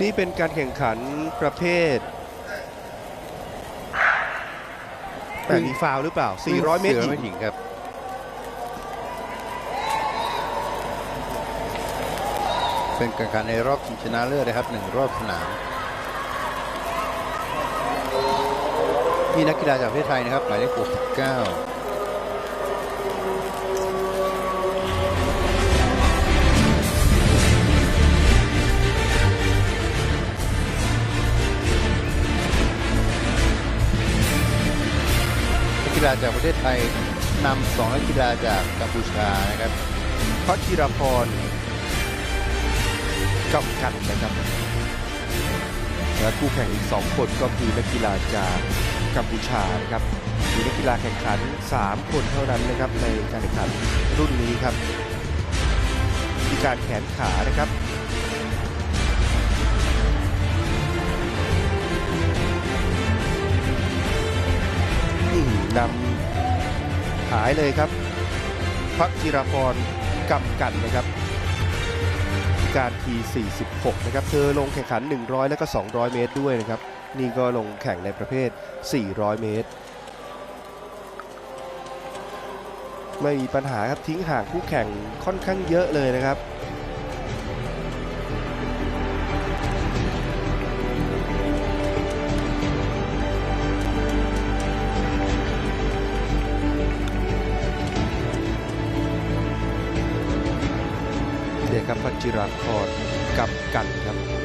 นี่เป็นการแข่งขันประเภท แต่มีฟาวล์หรือเปล่า 400 เมตรหญิงหญิงครับเป็นการแข่งขันในรอบชิงชนะเลิศนะครับหนึ่งรอบสนามมีนักกีฬาจากประเทศไทยนะครับหมายเลข69 กกีฬาจากประเทศไทยนำสองนักกีฬาจากกัมพูชานะครับพัชิรพรกำกันนะครับและคู่แข่งอีก 2 คนก็คือนักกีฬาจากกัมพูชานะครับมีนักกีฬาแข่งขัน 3 คนเท่านั้นนะครับในการแข่งขันรุ่นนี้ครับมีการแขนขานะครับ อืมนำหายเลยครับ พักจิรพรกำกันนะครับการที46 นะครับ เธอลงแข่งขัน 100 แล้วก็ 200 เมตรด้วยนะครับ นี่ก็ลงแข่งในประเภท 400 เมตร ไม่มีปัญหาครับทิ้งห่างคู่แข่งค่อนข้างเยอะเลยนะครับ เด็กครับพัชจิราพรกับกันครับ